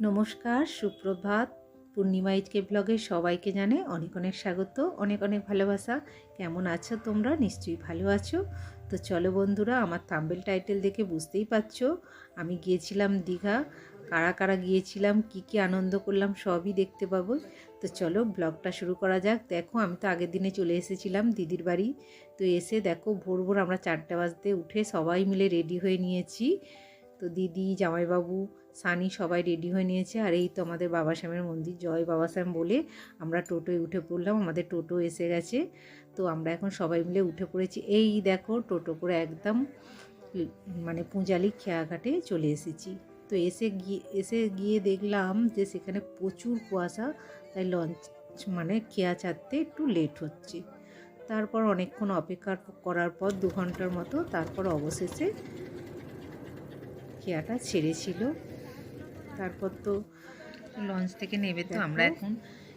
নমস্কার, সুপ্রভাত। পূর্ণিমা এইচকে ব্লগে সবাইকে জানে অনেক অনেক স্বাগত, অনেক অনেক ভালোবাসা। কেমন আছো তোমরা? নিশ্চয়ই ভালো আছো। তো চলো বন্ধুরা, আমার থাম্বেল টাইটেল দেখে বুঝতেই পারছ, আমি গিয়েছিলাম দীঘা। কারা কারা গিয়েছিলাম, কি কি আনন্দ করলাম, সবই দেখতে পাবো। তো চলো ব্লগটা শুরু করা যাক। দেখো, আমি তো আগের দিনে চলে এসেছিলাম দিদির বাড়ি। তো এসে দেখো, ভোর ভোর আমরা চারটে বাজতে উঠে সবাই মিলে রেডি হয়ে নিয়েছি। তো দিদি, জামাইবাবু সানি সবাই রেডি হয়ে নিয়েছে, আর এই তো আমাদের বাবা শ্যামের মন্দির। জয় বাবা শ্যাম বলে আমরা টোটোয় উঠে পড়লাম, আমাদের টোটো এসে গেছে। তো আমরা এখন সবাই মিলে উঠে পড়েছি। এই দেখো টোটো করে একদম মানে পূঁজালি খেয়াঘাটে চলে এসেছি। তো এসে গিয়ে এসে গিয়ে দেখলাম যে সেখানে প্রচুর কুয়াশা, তাই লঞ্চ মানে খেয়া ছাড়তে একটু লেট হচ্ছে। তারপর অনেকক্ষণ অপেক্ষা করার পর দু ঘণ্টার মতো তারপর অবশেষে খেয়াটা ছেড়েছিল। তারপর তো লঞ্চ থেকে নেবে তো আমরা এখন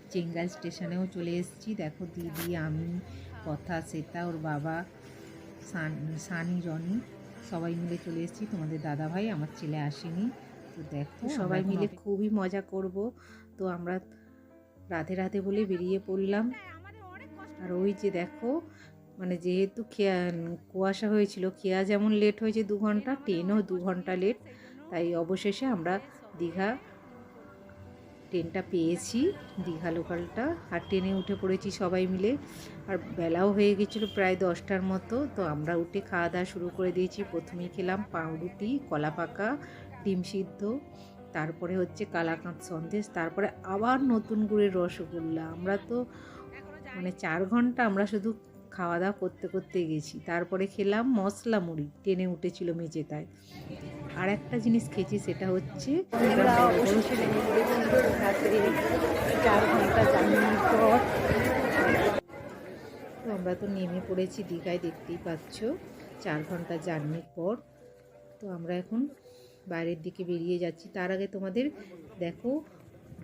চেঙ্গাল স্টেশনেও চলে এসেছি। দেখো দিদি আমি কথা শ্বেতা ওর বাবা সান- সানি রনি সবাই মিলে চলে এসেছি। তোমাদের দাদা ভাই আমার ছেলে আসেনি। তো দেখো সবাই মিলে খুবই মজা করব। তো আমরা রাধে রাধে বলে বেরিয়ে পড়লাম। আর ওই যে দেখো মানে যেহেতু খেয়া কুয়াশা হয়েছিল খেয়া যেমন লেট হয়েছে দু ঘণ্টা ট্রেনও দু ঘণ্টা লেট তাই অবশেষে আমরা দীঘা। ট্রেনটা পেয়েছি, দীঘা লোকালটা। আর ট্রেনে উঠে পড়েছি সবাই মিলে। আর বেলাও হয়ে গেছিল প্রায় দশটার মতো। তো আমরা উঠে খাওয়া দাওয়া শুরু করে দিয়েছি। প্রথমেই খেলাম পাউরুটি, কলা পাকা, ডিম সিদ্ধ। তারপরে হচ্ছে কালাকাঁদ সন্দেশ। তারপরে আবার নতুন গুড়ের রসগোল্লা। আমরা তো মানে চার ঘণ্টা আমরা শুধু খাওয়া দাওয়া করতে করতে গেছি। তারপরে খেলাম মশলা মুড়ি টেনে উঠেছিল মেঝেতায় আর একটা জিনিস খেয়েছি সেটা হচ্ছে তো আমরা তো নেমে পড়েছি দীঘায় দেখতেই পাচ্ছ। চার ঘণ্টা জার্নির পর। তো আমরা এখন বাইরের দিকে বেরিয়ে যাচ্ছি। তার আগে তোমাদের দেখো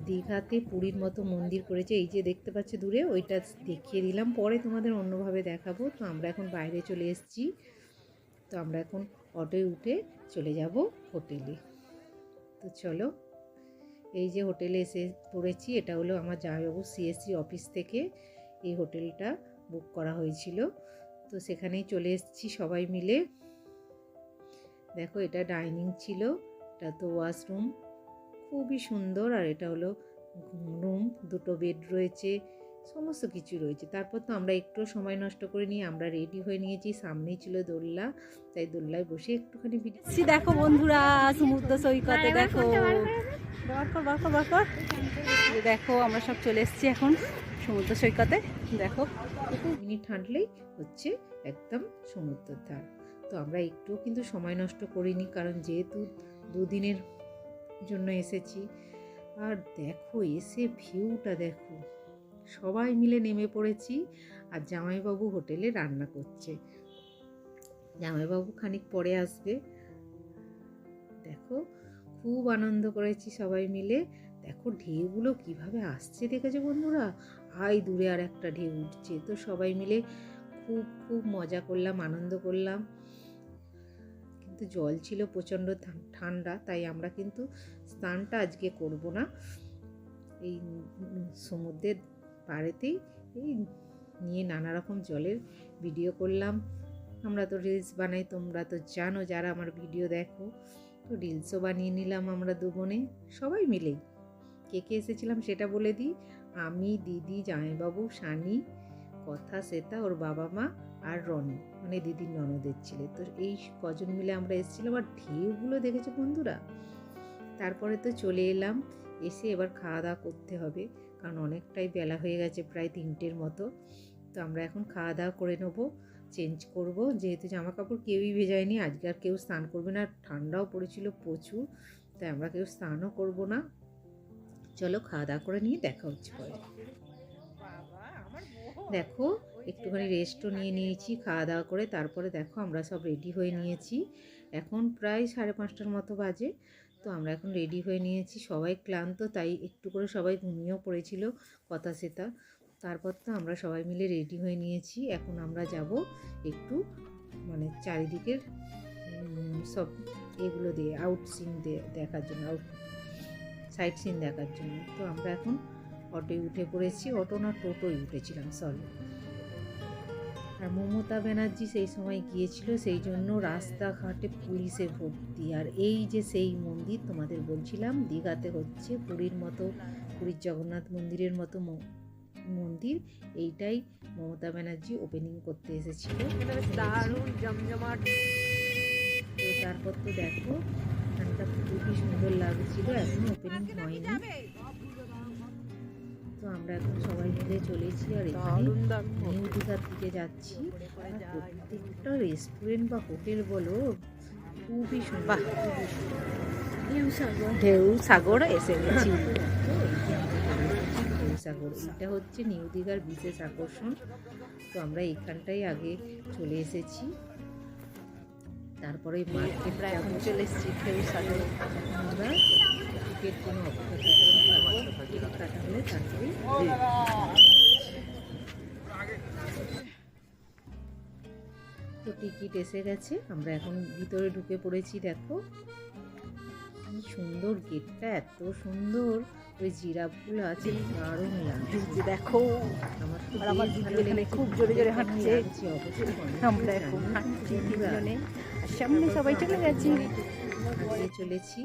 দীঘাতে পুরীর মতো মন্দির করেছে, এই যে দেখতে পাচ্ছ দূরে, ওইটা দেখিয়ে দিলাম। পরে তোমাদের অন্যভাবে দেখাবো। তো আমরা এখন বাইরে চলে এসেছি। তো আমরা এখন অটোয় উঠে চলে যাব হোটেলে। তো চলো, এই যে হোটেলে এসে পড়েছি, এটা হলো আমার জামাইবাবু সিএসসি অফিস থেকে এই হোটেলটা বুক করা হয়েছিল। তো সেখানেই চলে এসেছি সবাই মিলে। দেখো, এটা ডাইনিং ছিল, এটা তো ওয়াশরুম। খুবই সুন্দর। আর এটা হলো রুম দুটো বেড রয়েছে সমস্ত কিছু রয়েছে। তারপর তো আমরা একটু সময় নষ্ট করে নিয়ে আমরা রেডি হয়ে নিয়েছি। সামনেই ছিল দোল্লা তাই দোল্লায় বসে একটুখানি ভিডিও দেখো বন্ধুরা সমুদ্র সৈকতে দেখো। বার বার কর এই দেখো আমরা সব চলে এসেছি এখন সমুদ্র সৈকতে। দেখো। মিনিট হাঁটলেই হচ্ছে একদম সমুদ্রের ধার। তো আমরা একটুও কিন্তু সময় নষ্ট করিনি কারণ যেহেতু দুদিনের জন্য এসেছি। আর দেখো, এসে ভিউটা দেখো। সবাই মিলে নেমে পড়েছি আর জামাইবাবু হোটেলে রান্না করছে। জামাইবাবু খানিক পরে আসবে। দেখো, খুব আনন্দ করেছি সবাই মিলে। দেখো, ঢেউগুলো কীভাবে আসছে দেখেছ বন্ধুরা? হাই দূরে আর একটা ঢেউ উঠছে। তো সবাই মিলে খুব খুব মজা করলাম, আনন্দ করলাম। কিন্তু জল ছিল প্রচণ্ড ঠান্ডা, তাই আমরা কিন্তু স্নানটা আজকে করব না। এই সমুদ্রের পাড়েতেই এই নিয়ে নানা রকম জলের ভিডিও করলাম। আমরা তো রিলস বানাই, তোমরা তো জানো যারা আমার ভিডিও দেখো। তো রিলসও বানিয়ে নিলাম আমরা দুবোনে সবাই মিলেই কে কে এসেছিলাম সেটা বলে দিই। আমি, দিদি, জামাইবাবু, সানি, কথা, শ্বেতা, ওর বাবা মা আর রনি মানে দিদির ননদের ছেলে। তো এই কজন মিলে আমরা এসেছিলাম আর ঢেউগুলো দেখেছ বন্ধুরা? তারপরে তো চলে এলাম এসে এবার খাওয়া দাওয়া করতে হবে কারণ অনেকটাই বেলা হয়ে গেছে প্রায় তিনটের মতো। তো আমরা এখন খাওয়া দাওয়া করে নেব চেঞ্জ করব যেহেতু জামা কাপড় কেউই ভেজায়নি আজকে আর কেউ স্নান করবে না আর ঠান্ডাও পড়েছিল প্রচুর তাই আমরা কেউ স্নানও করব না। চলো খাওয়া দাওয়া করে নিয়ে দেখা হচ্ছে পরে। দেখো একটুখানি রেস্টও নিয়ে নিয়েছি খাওয়া দাওয়া করে তারপরে দেখো আমরা সব রেডি হয়ে নিয়েছি। এখন প্রায় সাড়ে পাঁচটার মতো বাজে, তো আমরা এখন রেডি হয়ে নিয়েছি। সবাই ক্লান্ত, তাই একটু করে সবাই ঘুমিয়েও পড়েছিল, কথা সেতা তারপর তো আমরা সবাই মিলে রেডি হয়ে নিয়েছি। এখন আমরা যাব একটু মানে চারিদিকের সব এগুলো দিয়ে আউটসিং দিয়ে দেখার জন্য আউট সাইট সিন দেখার জন্য। তো আমরা এখন অটোয় উঠে পড়েছি। অটো না, টোটোয় উঠেছিলাম সরি মমতা ব্যানার্জি সেই সময় গিয়েছিল সেই জন্য রাস্তাঘাটে পুলিশে ভর্তি। আর এই যে সেই মন্দির তোমাদের বলছিলাম দীঘাতে হচ্ছে পুরীর মতো পুরীর জগন্নাথ মন্দিরের মতো মন্দির। এইটাই মমতা ব্যানার্জি ওপেনিং করতে এসেছিল। দারুণ জমজমাট। তো তারপর তো দেখো এখানটা খুবই সুন্দর লাগছিল এখনও ওপেনিং হয়নি। তো আমরা এখন সবাই মিলে চলেছি আর এখানে নিউ দীঘার দিকে যাচ্ছি। আর প্রত্যেকটা রেস্টুরেন্ট বা হোটেল বলো খুবই সুন্দর সুন্দর। ঢেউ সাগর। এসে গেছি। সাগর এটা হচ্ছে নিউ দীঘার বিশেষ আকর্ষণ। তো আমরা এখানটাই আগে চলে এসেছি। তারপরে মার্কেট আমরা এখন চলে এসেছি ঢেউ সাগর। আমরা টিকিট কোনো অপেক্ষা টিকিট কাটা হলে তারপরে তো টিকিট এসে গেছে আমরা এখন ভিতরে ঢুকে পড়েছি দেখো। কি সুন্দর গেটটা এত সুন্দর। ওই জিরাফগুলো আছে দারুণ লাগছে। দেখো আমার আমার ভালো খুব জোরে জোরে হাঁটছে। আমরা এখন হাঁটছি তিনজনে। আর সামনে সবাই চলে গেছি চলেছি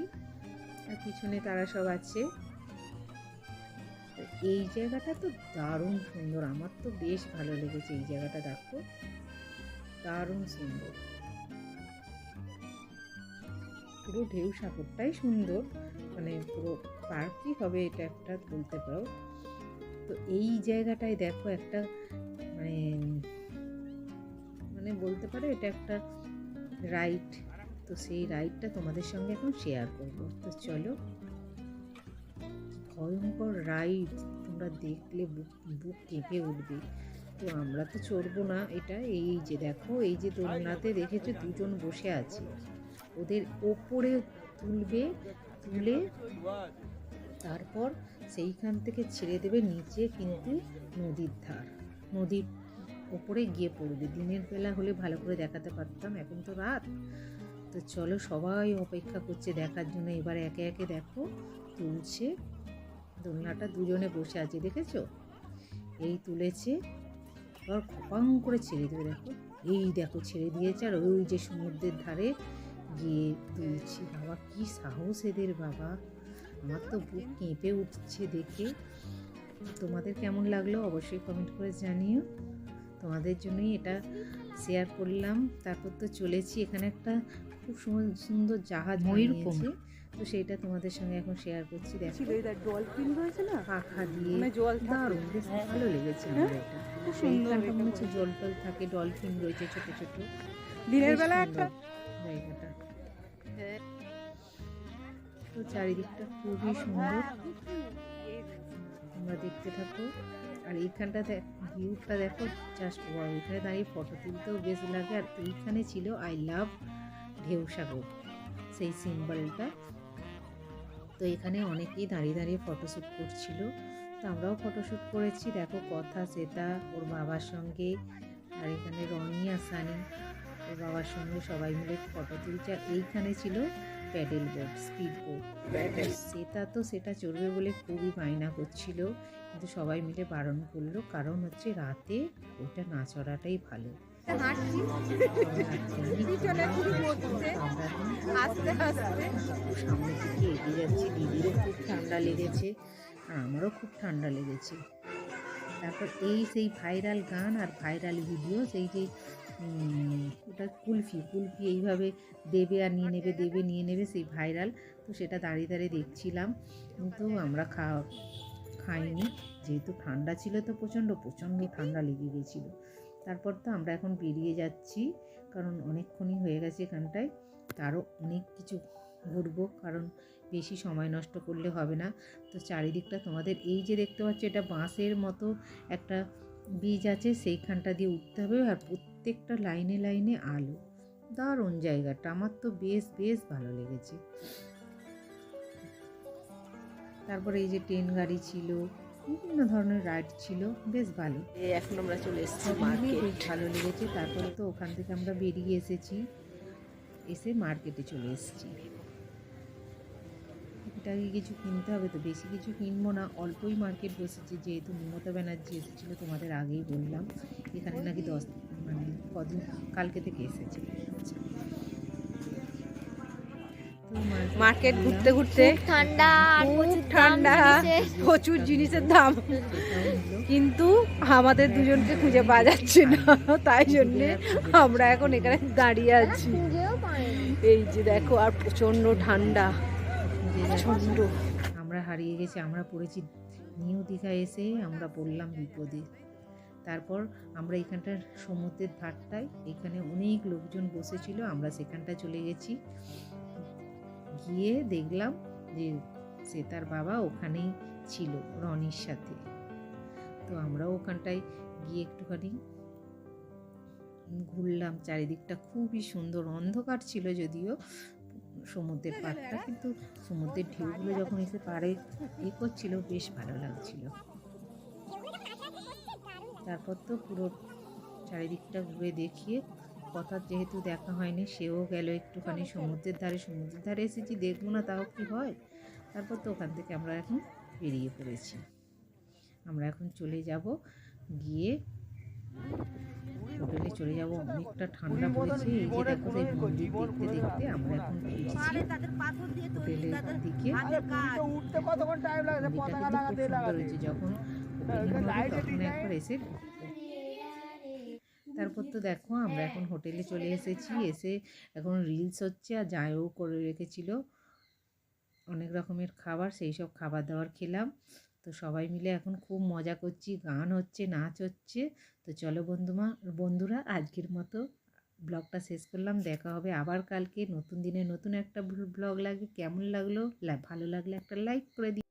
আর পিছনে তারা সব আছে। এই জায়গাটা তো দারুণ সুন্দর আমার তো বেশ ভালো লেগেছে এই জায়গাটা দেখো। দারুণ সুন্দর। পুরো ঢেউ সাগরটাই সুন্দর। মানে পুরো পার্কই হবে এটা একটা বলতে পারো। তো এই জায়গাটায় দেখো একটা মানে মানে বলতে পারো এটা একটা রাইড। তো সেই রাইডটা তোমাদের সঙ্গে এখন শেয়ার করব। তো চলো। ভয়ঙ্কর রাইড তোমরা দেখলে বুক বুক কেঁপে উঠবে। তো আমরা তো চড়বো না এটা। এই যে দেখো, এই যে দোলনাতে দেখেছ দুজন বসে আছে। ওদের ওপরে তুলবে, তুলে তারপর সেইখান থেকে ছেড়ে দেবে নিচে কিন্তু নদীর ধার। নদীর ওপরে গিয়ে পড়বে। দিনের বেলা হলে ভালো করে দেখাতে পারতাম, এখন তো রাত। তো চলো সবাই অপেক্ষা করছে দেখার জন্য। এবার একে একে দেখো, তুলছে। দোলনাটা দুজনে বসে আছে, দেখেছ? এই তুলেছে, এবার খপাং করে ছেড়ে দেবে, দেখো। এই দেখো, ছেড়ে দিয়েছে, আর ওই যে সমুদ্রের ধারে গিয়ে তুলছি বাবা কি সাহস এদের বাবা। আমার তো বুক কেঁপে উঠছে দেখে। তোমাদের কেমন লাগল অবশ্যই কমেন্ট করে জানিও। তোমাদের জন্যই এটা শেয়ার করলাম। তারপর তো চলেছি এখানে একটা খুব সুন- সুন্দর জাহাজ ময়ূরপঙ্খ। তো সেটা তোমাদের সঙ্গে এখন শেয়ার করছি দেখো। ডলফিন রয়েছে না? পাখা দিয়ে। মানে জল। দারুণ বেশ ভালো লেগেছে আমার এটা। খুব সুন্দর মনে হচ্ছে জল টল থাকে ডলফিন রয়েছে ছোট ছোট। দিনের বেলা একটা। জায়গাটা। তো চারিদিকটা খুবই সুন্দর। তোমরা দেখতে থাকো। আর এইখানটা ভিউটা দেখো জাস্ট ওয়াও এখানে দাঁড়িয়ে ফটো তুলতেও বেশ লাগে। আর এইখানে ছিল আই লাভ ঢেউ সাগর সেই সিম্বলটা। তো এখানে অনেকেই দাঁড়িয়ে দাঁড়িয়ে ফটোশ্যুট করছিল। তো আমরাও ফটোশ্যুট করেছি। দেখো, কথা সেটা, ওর বাবার সঙ্গে। আর এখানে রনি আর সানি, ওর বাবার সঙ্গে সবাই মিলে ফটো তুলছে। আর এইখানে ছিল প্যাডেল বোট স্পিড বোট। সেটা তো সেটা চড়বে বলে খুবই বায়না করছিল, কিন্তু সবাই মিলে বারণ করল, কারণ হচ্ছে রাতে ওইটা না চড়াটাই ভালো। সামনের দিকে এগিয়ে যাচ্ছি, দিদিরও খুব ঠান্ডা লেগেছে, আর আমারও খুব ঠান্ডা লেগেছে। তারপর এই সেই ভাইরাল গান আর ভাইরাল ভিডিও সেই যে ওটা কুলফি কুলফি এইভাবে দেবে আর নিয়ে নেবে, দেবে, নিয়ে নেবে সেই ভাইরাল। তো সেটা দাঁড়িয়ে দাঁড়িয়ে দেখছিলাম, কিন্তু আমরা খাওয়া খাইনি। যেহেতু ঠান্ডা ছিল তো প্রচণ্ড প্রচণ্ড ঠান্ডা লেগে গেছিল। তারপর তো আমরা এখন বেরিয়ে যাচ্ছি, কারণ অনেকক্ষণই হয়ে গেছে এখানটায়। তারও অনেক কিছু ঘুরবো, কারণ বেশি সময় নষ্ট করলে হবে না। তো চারিদিকটা তোমাদের এই যে দেখতে পাচ্ছ, এটা বাঁশের মতো একটা বীজ আছে, সেইখানটা দিয়ে উঠতে হবে। আর প্রত্যেকটা লাইনে লাইনে আলো। দারুণ জায়গাটা আমার তো বেশ বেশ ভালো লেগেছে। তারপরে এই যে ট্রেন গাড়ি ছিল বিভিন্ন ধরনের রাইড ছিল বেশ ভালো। এখন আমরা চলে এসেছি বেশ ভালো লেগেছে তারপরে তো ওখান থেকে আমরা বেরিয়ে এসেছি এসে মার্কেটে চলে এসেছি। এটা টুকিটাকি কিছু কিনতে হবে তো বেশি কিছু কিনবো না অল্পই মার্কেট বসেছে যেহেতু মমতা ব্যানার্জি এসেছিল তোমাদের আগেই বললাম। এখানে নাকি দশ মানে কদিন কালকে থেকে এসেছে। মার্কেট ঘুরতে ঘুরতে ঠান্ডা প্রচুর ঠান্ডা জিনিসের। প্রচুর জিনিসের দাম। কিন্তু আমাদের দুজনকে খুঁজে পাওয়া যাচ্ছে না তাই জন্যে আমরা এখন এখানে দাঁড়িয়ে আছি। এই যে দেখো আর প্রচণ্ড ঠান্ডা যে প্রচণ্ড আমরা হারিয়ে গেছি আমরা পড়েছি নিউ দীঘা এসে আমরা পড়লাম বিপদে। তারপর আমরা এখানটার সমুদ্রের ধারটায় এখানে অনেক লোকজন বসেছিল, আমরা সেখানটা চলে গেছি। গিয়ে দেখলাম যে সে তার বাবা ওখানেই ছিল, রনির সাথে। তো আমরাও ওখানটায় গিয়ে একটুখানি ঘুরলাম, চারিদিকটা খুবই সুন্দর, অন্ধকার ছিল যদিও সমুদ্রের পাড়টা, কিন্তু সমুদ্রের ঢেউগুলো যখন এসে পাড়ে এ করছিল, বেশ ভালো লাগছিল। তারপর তো পুরো চারিদিকটা ঘুরে দেখিয়ে কথা যেহেতু দেখা হয়নি সেও গেল একটুখানি সমুদ্রের ধারে সমুদ্রের ধারে এসেছি দেখব না তাও কি হয়। তারপর তো ওখান থেকে আমরা এখন বেরিয়ে পড়েছি। আমরা এখন চলে যাব গিয়ে হোটেলে চলে যাব। অনেকটা ঠান্ডা পড়েছে এই যে দেখো মন্দির দেখতে দেখতে আমরা এখন ফিরছি হোটেলের দিকে। উঠতে কতক্ষণ টাইম লাগছে মন্দিরটা কিন্তু খুব সুন্দর হয়েছে যখন তখন একবার এসে তারপর তো দেখো আমরা এখন হোটেলে চলে এসেছি এসে এখন রিলস হচ্ছে আর যায়ও করে রেখেছিল। অনেক রকমের খাবার সেই সব খাবার দাবার খেলাম। তো সবাই মিলে এখন খুব মজা করছি গান হচ্ছে নাচ হচ্ছে। তো চলো বন্ধুমা বন্ধুরা আজকের মতো ব্লগটা শেষ করলাম। দেখা হবে আবার কালকে নতুন দিনে নতুন একটা ব্লগ লাগে। কেমন লাগল? ভালো লাগলে একটা লাইক করে দিই